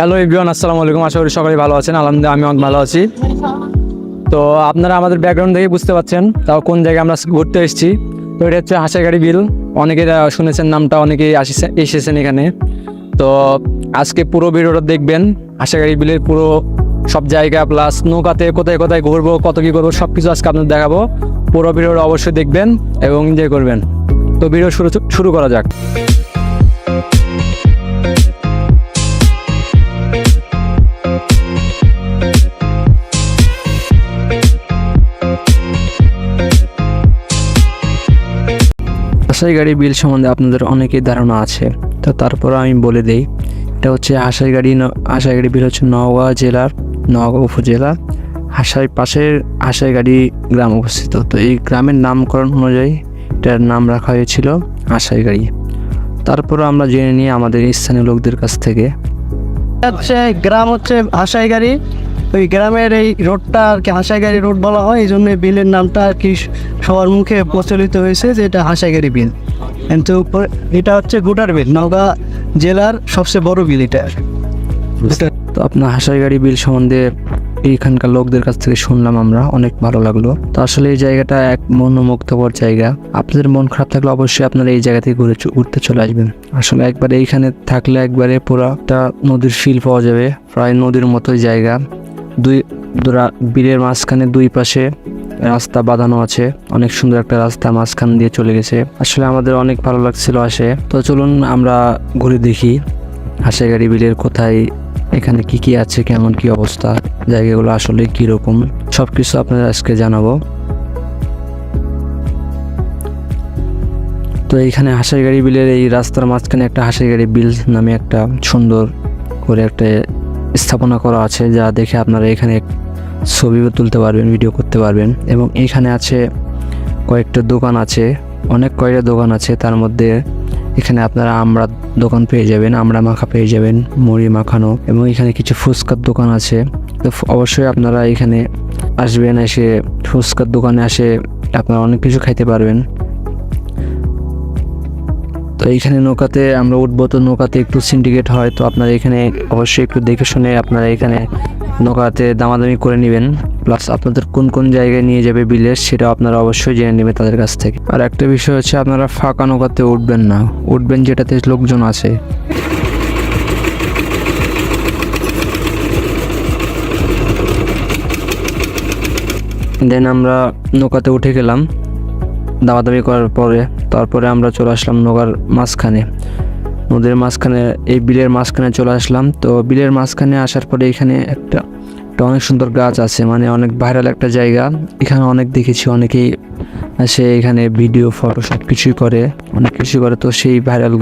Hello everyone আসসালামু আলাইকুম। আশা করি সকলেই ভালো আছেন। আলহামদুলিল্লাহ আমি অনেক ভালো আছি। তো আপনারা আমাদের ব্যাকগ্রাউন্ড দেখে বুঝতে পারছেন তাও কোন জায়গায় আমরা ঘুরতে এসেছি। তো এটা হচ্ছে হাসাগাড়ি বিল। অনেকে শুনেছেন নামটা, অনেকেই এসেছেন এখানে। তো আজকে পুরো ভিডিওটা দেখবেন। হাসাগাড়ি বিলের পুরো সব জায়গা প্লাস নৌকাতে কোথায় কোথায় ঘুরবো, কত কী করব সব কিছু আজকে আপনাদের দেখাবো। পুরো ভিডিওটা অবশ্যই দেখবেন এবং এনজয় করবেন। তো ভিডিও শুরু শুরু করা যাক। হাসাই গাড়ি বিল সম্বন্ধে আপনাদের অনেকেই ধারণা আছে। তো তারপর আমি বলে দেই, এটা হচ্ছে হাসাই গাড়ি হাসাই গাড়ি বিল হচ্ছে নওগাঁ জেলার, নওগাঁ উপজেলা হাসাই পাশের হাসাই গাড়ি গ্রাম অবস্থিত। তো এই গ্রামের নামকরণ অনুযায়ী এটার নাম রাখা হয়েছিল হাসাই গাড়ি। তারপর আমরা জেনে নিই আমাদের স্থানীয় লোকদের কাছ থেকে। হচ্ছে গ্রাম হচ্ছে হাসাইগাড়ি ওই গ্রামের এই রোডটা আর কি হাসাইগাড়ি রোড বলা হয়, এই জন্য বিলের নামটা আর কি সবার মুখে প্রচলিত হয়েছে যে এটা হাসাইগাড়ি বিল। কিন্তু এটা হচ্ছে গোটার বিল, নওগাঁ জেলার সবচেয়ে বড় বিল এটা তো আপনার হাসাই গাড়ি বিল সম্বন্ধে এইখানকার লোকদের কাছ থেকে শুনলাম আমরা, অনেক ভালো লাগল। তো আসলে এই জায়গাটা এক মনোমুগ্ধকর জায়গা। আপনাদের মন খারাপ থাকলে অবশ্যই আপনারা এই জায়গা থেকে ঘুরে ঘুরতে চলে আসবেন। আসলে একবারে এইখানে থাকলে একবারে পুরো একটা নদীর ফিল পাওয়া যাবে, প্রায় নদীর মতোই জায়গা। দুই বিলের মাঝখানে দুই পাশে রাস্তা বাঁধানো আছে। অনেক সুন্দর একটা রাস্তা মাঝখান দিয়ে চলে গেছে। আসলে আমাদের অনেক ভালো লাগছিল আসে। তো চলুন আমরা ঘুরে দেখি হাসাইগাড়ি বিলের কোথায়, এখানে কি কি আছে, কেমন কি অবস্থা, জায়গাগুলো আসলে কি রকম সব কিছু আপনাদের আজকে জানাব। তো এইখানে হাসাইগাড়ি বিলের এই রাস্তার মাঝখানে একটা হাসাইগাড়ি বিল নামে একটা সুন্দর করে একটা স্থাপনা করা আছে যা দেখে আপনারা এখানে ছবিও তুলতে পারবেন ভিডিও করতে পারবেন। এবং এখানে আছে কয়েকটা দোকান আছে, অনেক কয়েকটা দোকান আছে, তার মধ্যে এখানে আপনারা আমরা দোকান পেয়ে যাবেন, আমরা মাখা পেয়ে যাবেন, মুড়ি মাখানো এবং এখানে কিছু ফুচকার দোকান আছে। তো অবশ্যই আপনারা এখানে আসবেন, এসে ফুচকার দোকানে আসে আপনারা অনেক কিছু খাইতে পারবেন। তো এইখানে নৌকাতে আমরা উঠবো। তো নৌকাতে একটু সিন্ডিকেট হয়, তো আপনারা এখানে অবশ্যই একটু দেখে শুনে আপনারা এখানে নৌকাতে দামাদামি করে নেবেন। প্লাস আপনাদের কোন কোন জায়গায় নিয়ে যাবে বিলের সেটা আপনারা অবশ্যই জেনে নেবেন তাদের কাছ থেকে। আর একটা বিষয় হচ্ছে আপনারা ফাঁকা নৌকাতে উঠবেন না। উঠবেন যেটাতে লোকজন আছে। দেন আমরা নৌকাতে উঠে গেলাম। দামাদামি করার পরে। তারপরে আমরা চলে আসলাম নৌকার মাঝখানে। নদীর মাঝখানে, এই বিলের মাঝখানে চলে আসলাম। তো বিলের মাঝখানে আসার পরে এখানে একটা অনেক সুন্দর গাছ আছে মানে অনেক ভাইরাল একটা জায়গা। এখানে অনেক দেখেছি, অনেকেই আসে এখানে ভিডিও ফটো সব কিছুই করে, অনেক কিছু করে। তো সেই ভাইরাল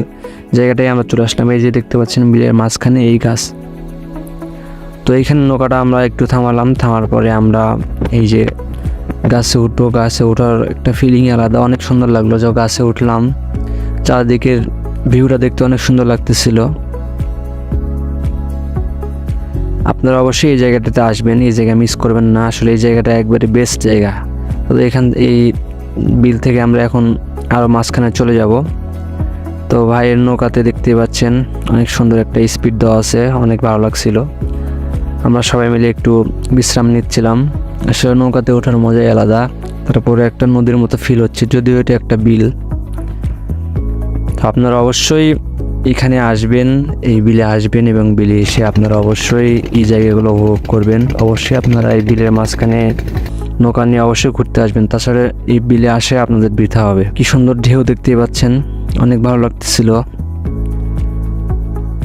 জায়গাটাই আমরা চলে আসলাম। এই যে দেখতে পাচ্ছেন বিলের মাঝখানে এই গাছ। তো এইখানে নৌকাটা আমরা একটু থামালাম, থামার পরে আমরা এই যে গাছে উঠবো, গাছে ওঠার একটা ফিলিং আলাদা। অনেক সুন্দর লাগল যে গাছে উঠলাম। চারদিকের ভিউটা দেখতে অনেক সুন্দর লাগতেছিল। আপনারা অবশ্যই এই জায়গাটাতে আসবেন, এই জায়গা মিস করবেন না। আসলে এই জায়গাটা একবারে বেস্ট জায়গা। তো এখান, এই বিল থেকে আমরা এখন আরও মাঝখানে চলে যাব। তো ভাইয়ের নৌকাতে দেখতে পাচ্ছেন, অনেক সুন্দর একটা স্পিড দেওয়া আছে, অনেক ভালো লাগছিল। আমরা সবাই মিলে একটু বিশ্রাম নিচ্ছিলাম। আসলে নৌকাতে ওঠার মজাই আলাদা। তারপরে একটা নদীর মতো ফিল হচ্ছে, যদিও এটা একটা বিল। আপনারা অবশ্যই এখানে আসবেন, এই বিলে আসবেন এবং বিলে এসে আপনারা অবশ্যই এই জায়গাগুলো উপভোগ করবেন। অবশ্যই আপনারা এই বিলের মাঝখানে নৌকা নিয়ে অবশ্যই ঘুরতে আসবেন। তাছাড়া এই বিলে আসে আপনাদের বৃথা হবে। কি সুন্দর ঢেউ দেখতে পাচ্ছেন, অনেক ভালো লাগতেছিল।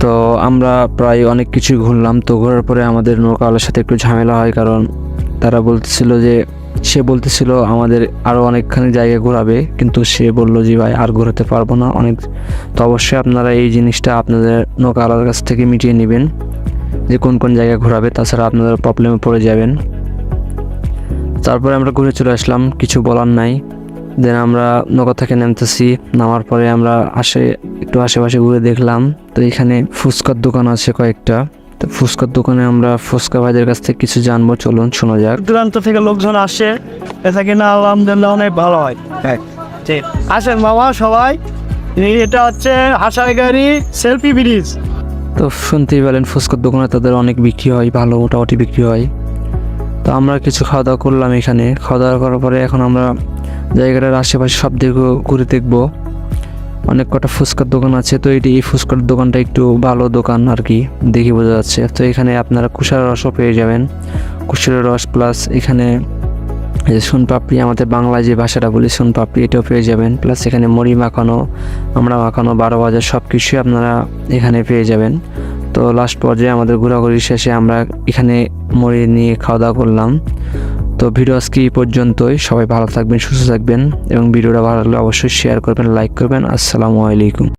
তো আমরা প্রায় অনেক কিছুই ঘুরলাম। তো ঘোরার পরে আমাদের নৌকাওয়ালার সাথে একটু ঝামেলা হয় কারণ তারা বলতেছিল যে, সে বলতেছিল আমাদের আরও অনেকখানি জায়গা ঘোরাবে, কিন্তু সে বলল যে, ভাই, আর ঘোরাতে পারব না। অনেক, তো অবশ্যই আপনারা এই জিনিসটা আপনাদের নৌকাওয়ালার কাছ থেকে মিটিয়ে নেবেন, যে কোন কোন জায়গায় ঘোরাবে, তাছাড়া আপনারা প্রবলেমে পড়ে যাবেন। তারপরে আমরা ঘুরে চলে আসলাম, কিছু বলার নাই। দেন আমরা নৌকা থেকে নামতেছি, নামার পরে আমরা আসে, একটু আশেপাশে ঘুরে দেখলাম। তো এখানে ফুচকার দোকান আছে কয়েকটা। তো ফুচকার দোকানে আমরা ফুচকা ভাইদের কাছ থেকে কিছু জানব। চলুন শোনা যাক। দূরান্ত থেকে লোকজন আসে এটা কিনা আলহামদুলিল্লাহ অনেক ভালো হয়। ঠিক আসেন মামা সবাই। এটা হচ্ছে হাসাইগাড়ি সেলফি ব্রিজ। তো তো শুনতেই পেলেন ফুচকার দোকানে তাদের অনেক বিক্রি হয় ভালো মোটামুটি বিক্রি হয়। তো আমরা কিছু খাওয়া দাওয়া করলাম এখানে। খাওয়া দাওয়া করার পরে এখন আমরা জায়গাটার আশেপাশে সব দিকে ঘুরে দেখব। অনেক কটা ফুচকার দোকান আছে, তো এটি এই ফুচকার দোকানটা একটু ভালো দোকান আর কি, দেখে বোঝা যাচ্ছে। তো এখানে আপনারা কুষার রসও পেয়ে যাবেন। কুষারের রস প্লাস এখানে যে সোনপাপড়ি, আমাদের বাংলায় যে ভাষাটা বলি, সোনপাপড়ি এটাও পেয়ে যাবেন। প্লাস এখানে মুড়ি মাখানো, আমরা মাখানো, বারো বাজার সব কিছুই আপনারা এখানে পেয়ে যাবেন। তো লাস্ট পর্যায়ে আমাদের ঘোরাঘুরি শেষে আমরা এখানে মুড়ি নিয়ে খাওয়া দাওয়া করলাম। তো ভিডিও আজকে এই পর্যন্তই। সবাই ভালো থাকবেন, সুস্থ থাকবেন এবং ভিডিওটা ভালো লাগলে অবশ্যই শেয়ার করবেন লাইক করবেন। আসসালামু আলাইকুম।